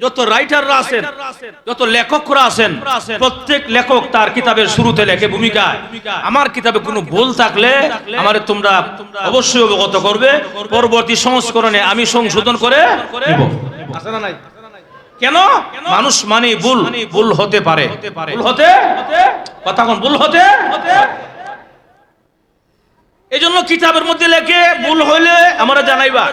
যত রাইটাররা আছেন যত লেখকরা আছেন প্রত্যেক লেখক তার কিতাবের শুরুতে লেখে ভূমিকায়। আমার কিতাবে কোনো ভুল থাকলে আমারে তোমরা অবশ্যই অবগত করবে পরবর্তী সংস্করণে আমি সংশোধন করে নিব আছে না নাই? কেন? মানুষ মানে ভুল ভুল হতে পারে। ভুল হতে? কথা কোন ভুল হতে? এই জন্য কিতাবের মধ্যে লেখে ভুল হইলে আমরা জানাইবা।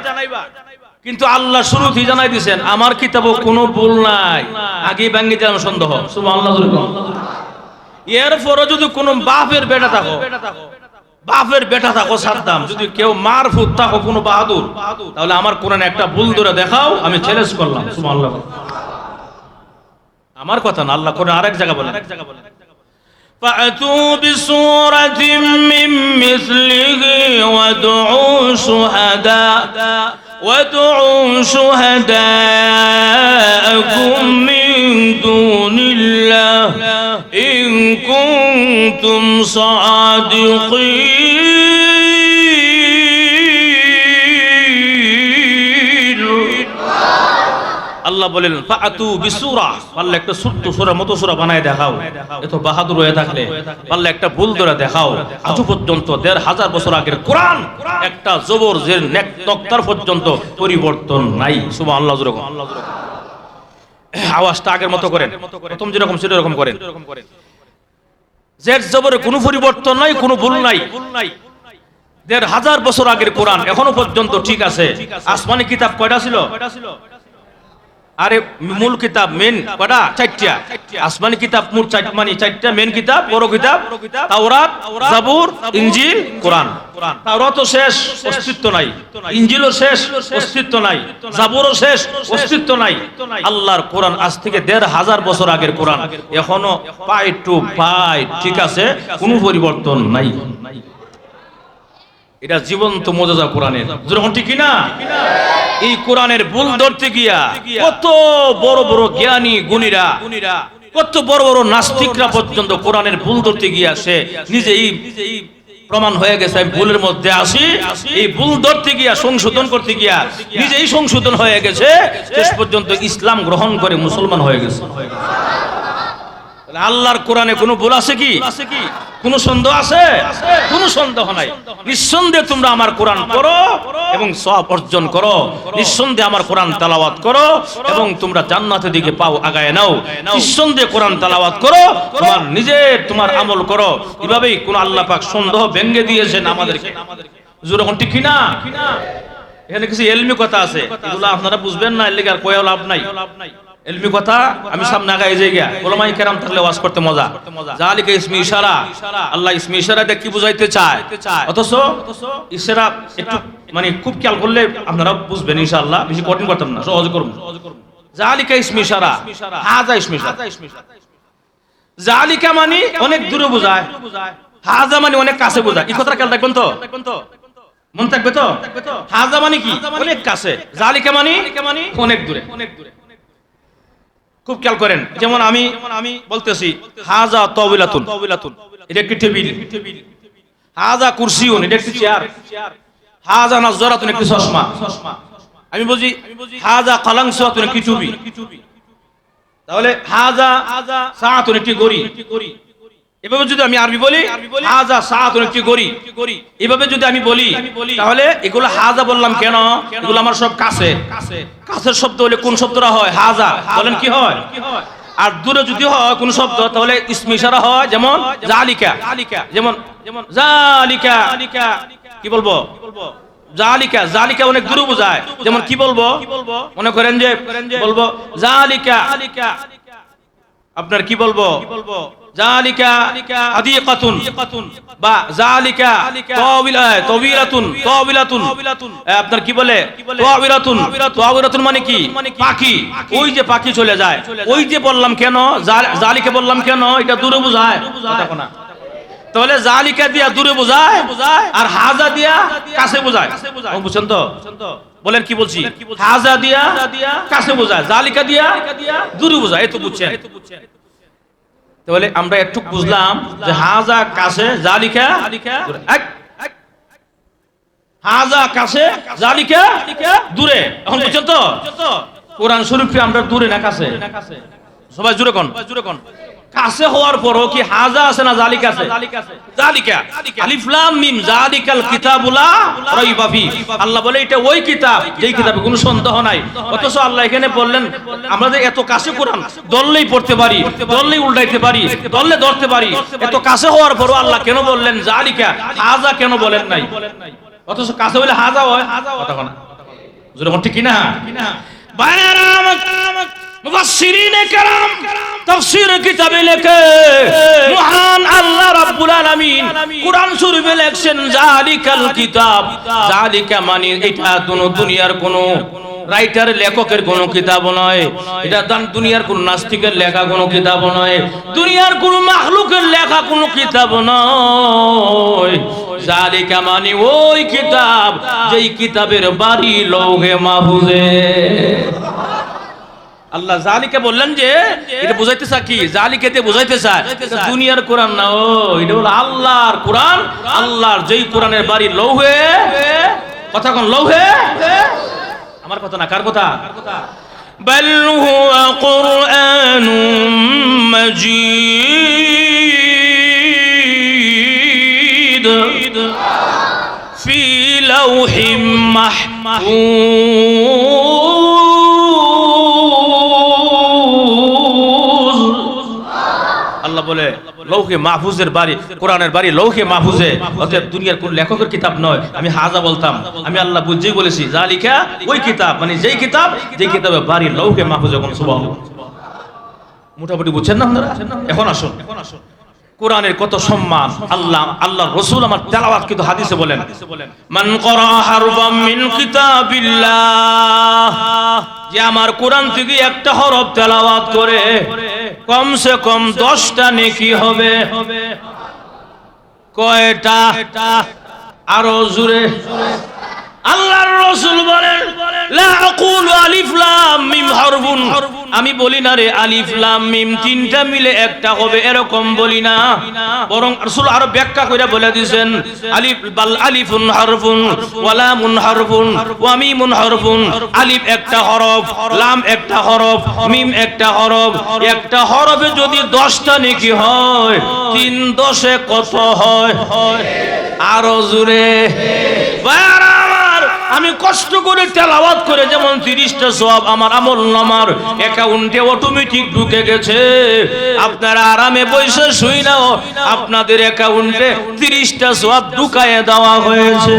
কিন্তু আল্লাহ শুরুতেই জানাই দিয়েছেন আমার কিতাবও কোনো ভুল নাই আগে ভাঙ্গি যেন সন্দেহ সুবহানাল্লাহ জোরে কোন। এরপরও যদি কোনো বাপের বেটা থাকো বাপের বেটা থাকো সাদ্দাম যদি কেউ মার ফুট থাকো কোনো বাহাদুর তাহলে আমার কোরআনে একটা ভুল ধরে দেখাও আমি চ্যালেঞ্জ করলাম সুবহানাল্লাহ আমার কথা না আল্লাহ কোরআন আরেক জায়গা বলে আরেক জায়গা বলে فأتوا بسورة من مثله وادعوا شهداء وادعوا شهداءكم من دون الله إن كنتم صادقين. আল্লাহ বলেন, ফাআতু বিসূরা পারলে একটা ছোট্ট সূরা, মতো সূরা বানায় দেখাও। এত বাহাদুর হয়ে থাকলে পারলে একটা ভুল ধরে দেখাও। আজ পর্যন্ত দেড় হাজার বছর আগের কোরআন একটা জবর যে নেক তক্তার পর্যন্ত পরিবর্তন নাই। সুবহানাল্লাহ, জোরে কোন। আওয়াজটা আগের মতো করেন। প্রথম যেরকম সেরকম করেন। জের জবরে কোনো পরিবর্তন নাই, কোনো ভুল নাই। দেড় হাজার বছর আগের কোরআন এখনও পর্যন্ত ঠিক আছে। আসমানি কিতাব কয়টা ছিল? আরে মূল কিতাব মেন কটা? চারটা। আসমানি কিতাব, মূল মানে চারটা মেন কিতাব, বড় কিতাব, তাওরাত, জাবুর, ইনজিল, কোরআন। তাওরাতও শেষ, অস্তিত্ব নাই। ইনজিলও শেষ, অস্তিত্ব নাই। জাবুরও শেষ, অস্তিত্ব নাই। আল্লাহর কোরআন আজ থেকে দেড় হাজার বছর আগের কোরআন। এখনও পাই টু পাই ঠিক আছে, কোনো পরিবর্তন নাই। এটা জীবন্ত মজাজা কোরআনের। যখন ঠিক না এই কোরআনের ভুল ধরতে গিয়া কত বড় বড় জ্ঞানী গুণীরা, কত বড় বড় নাস্তিকরা পর্যন্ত কোরআনের ভুল ধরতে গিয়া সে নিজেই প্রমাণ হয়ে গেছে, আমি ভুলের মধ্যে আসি এই ভুল ধরতে গিয়া, সংশোধন করতে গিয়া নিজেই সংশোধন হয়ে গেছে। শেষ পর্যন্ত ইসলাম গ্রহণ করে মুসলমান হয়ে গেছে। আল্লাহর কোরআনে কোনো ভুল আছে কি? কোনো সন্দেহ আছে? কোনো সন্দেহ নাই। নিঃসন্দেহে তোমরা আমার কোরআন পড়ো এবং সব অর্জন করো। নিঃসন্দেহে আমার কোরআন তালাওয়াত করো এবং তোমরা জান্নাতের দিকে পাও আগায় নাও। নিঃসন্দেহে কোরআন তালাওয়াত করো, তোমার নিজের, তোমার আমল করো। এভাবেই কোন আল্লাহ পাক সন্দেহ ভেঙ্গে দিয়েছেন আমাদেরকে। যেরকম ঠিক কিনা? এখানে কিছু এলমি কথা আছে। এগুলো আপনারা বুঝবেন না, এর আর কয়েও লাভ নাই। এলমি কথা আমি সামনে আগাই যে গিয়া। ওলামাই কেরাম থাকলে ওয়াজ করতে মজা। জালিকা ইসমি ইশারা। আল্লাহ ইসমি ইশারা দিয়ে কি বুঝাইতে চায়? অথচ ইশারা একটু মানে খুব খেয়াল করলে আপনারা বুঝবেন ইনশাআল্লাহ, বেশি কঠিন করতাম না, সহজ করুন। জালিকা ইসমি ইশারা। হাজা ইসমি ইশারা। জালিকা মানে অনেক দূরে বোঝায়। হাজা মানে অনেক কাছে বোঝায়। এই কথাটা খেয়াল রাখবেন তো? মন থাকবে তো? হাজা মানে কি? অনেক কাছে। জালিকা মানে? অনেক দূরে। অনেক দূরে। খুব খেয়াল করেন। যেমন আমি আমি বলতেছি হাজা তবিলাতুন তবিলাতুন এটা একটি টেবিল। হাজা কুরসিউন এটা একটি চেয়ার। হাজা নাজরাতুন একটি চশমা। চশমা। আমি বুঝি হাজা কালাংসাতুন একটি টুপি তাহলে হাজা সাআতুন একটি গড়ি। এভাবে যদি আমি আরবি বলি হাজা সাআতুন একটি গড়ি এভাবে যদি আমি বলি তাহলে এগুলো হাজা বললাম কেন? এগুলো আমার সব কাছে। কাছের শব্দ হলে কোন শব্দটা হয়? হাজা। বলেন কি হয়? আর দূরে যদি হয় কোন শব্দ তাহলে ইসমি ইশারা হয় যেমন জালিকা। যেমন যেমন জালিকা। কি বলব? জালিকা। জালিকা অনেক দূরে বোঝায়। যেমন কি বলব? মনে করেন যে বলব জালিকা। আপনার কি বলব? বলব? জালিকা আদিকাতুন। বা জালিকা তাওবিলা তাওবিলাতুন তাওবিলাতুন। আপনার কি বলে? তাওবিলাতুন। তাওবিলাতুন। মানে কি? পাখি। ওই যে পাখি চলে যায়। ওই যে বললাম কেন? জা- জালিকা বললাম কেন? এটা দূরে বোঝায়। কথা না তাহলে জালিকা দিয়া দূরে বোঝায় আর হাজা দিয়া কাছে বোঝায়। বুঝছেন তো? বলেন কি বলছি? হাজা দিয়া কাছে বোঝায়। জালিকা দিয়া দূরে বোঝায়। তো বুঝছেন। তাহলে আমরা একটু বুঝলাম যে হাজা কাছে যা লিখা। হাজা কাছে যা লিখা, দূরে। এখন বুঝছেন তো? কোরআন শরীফে আমরা দূরে না কাছে? সবাই জুড়ে কোন জুড়ে কোন। কাছে হওয়ার পরও কি হাজা আছে না জালিকা আছে? জালিকা। আলিফ লাম মিম, জালিকাল কিতাবুলা রাইবা ফি। আল্লাহ বলে, এটা ওই কিতাব, যেই কিতাবে কোনো সন্দেহ নাই। অথচ আল্লাহ এখানে বললেন, আমরা যে এত কাছে কোরআন, দললেই পড়তে পারি, দললেই উল্টাইতে পারি, দললে ধরতে পারি, এত কাছে হওয়ার পরও আল্লাহ কেন বললেন, জালিকা, হাজা কেন বলেন নাই? অথচ কাছে বলে হাজা হয়, কথা না যেরকম ঠিক কিনা? বায়রাম মুফাসসিরিনে কেরাম তাফসীর কিতাবে লেখে মহান আল্লাহ রাব্বুল আলামিন কোরআন শরীফে লেখছেন জালিকাল কিতাব। জালিকা মানে এটা কোনো দুনিয়ার কোনো রাইটার লেখকের কোন কিতাব নয়। এটা দান দুনিয়ার কোন নাস্তিকের লেখা কোন কিতাব নয়। দুনিয়ার কোন মাখলুকের লেখা কোন কিতাব নয়। জালিকা মানে ওই কিতাব যেই কিতাবের বাড়ি লৌহে মাহফুজে। আল্লাহ জালিকে বললেন যে এটা বুঝাইতে চা কি জালিকেতে বুঝাইতে চায় এটা দুনিয়ার কোরআন না ও এটা হলো আল্লাহর কোরআন আল্লাহর যেই কোরআনের বাড়ি লৌহে কথা কোন লৌহে আমার কথা না কার কথা بل هو قرآن مجيد في لوح محفوظ বলে, লৌহে মাহফুজের বাড়ি, কোরআনের বাড়ি লৌহে মাহফুজে। অতএব দুনিয়ার কোন লেখকের কিতাব নয়, আমি হাজা বলতাম। আমি আল্লাহ বুঝেই বলেছি যা লিখা ওই কিতাব মানে যেই কিতাব, যেই কিতাবে বাড়ি লৌহে মাহফুজে কোন সুবাহ মোটামুটি বুঝছেন না আপনারা? এখন আসুন এখন আসুন। কোরআনের কত সম্মান? আল্লাহ আল্লাহ রসুল আমার তেলাওয়াত কিন্তু হাদিসে বলেন। মান করা মিন কিতাবিল্লাহ। যে আমার কোরআন থেকে একটা হরফ তেলাওয়াত করে, কমসে কম দশটা নেকি হবে। কয়টা? আরও জুড়ে আল্লাহর রসুল বলেন, লা আকুলু আলিফ লাম মিম আমি বলি না রে আলিফ লাম মিম, তিনটা মিলে একটা হবে, এরকম বলি না। বরং রাসূল আরও ব্যাখ্যা করে বলে দিবেন আলিফ, বাল আলিফুন হরফুন ওয়া লামুন হরফুন ওয়া মিমুন হরফুন, আলিফ একটা হরফ, লাম একটা হরফ, মিম একটা হরফ, একটা হরফে যদি 10টা নেকি হয়, তিন দশে কত হয়? আরও জুড়ে আমার আমি কষ্ট করে তেলাওয়াত করে যেমন তিরিশটা সব আমার আমল নামার অ্যাকাউন্টে অটোমেটিক ঢুকে গেছে। আপনারা আরামে বসে শুই নাও। আপনাদের অ্যাকাউন্টে তিরিশটা সব ঢুকায় দেওয়া হয়েছে।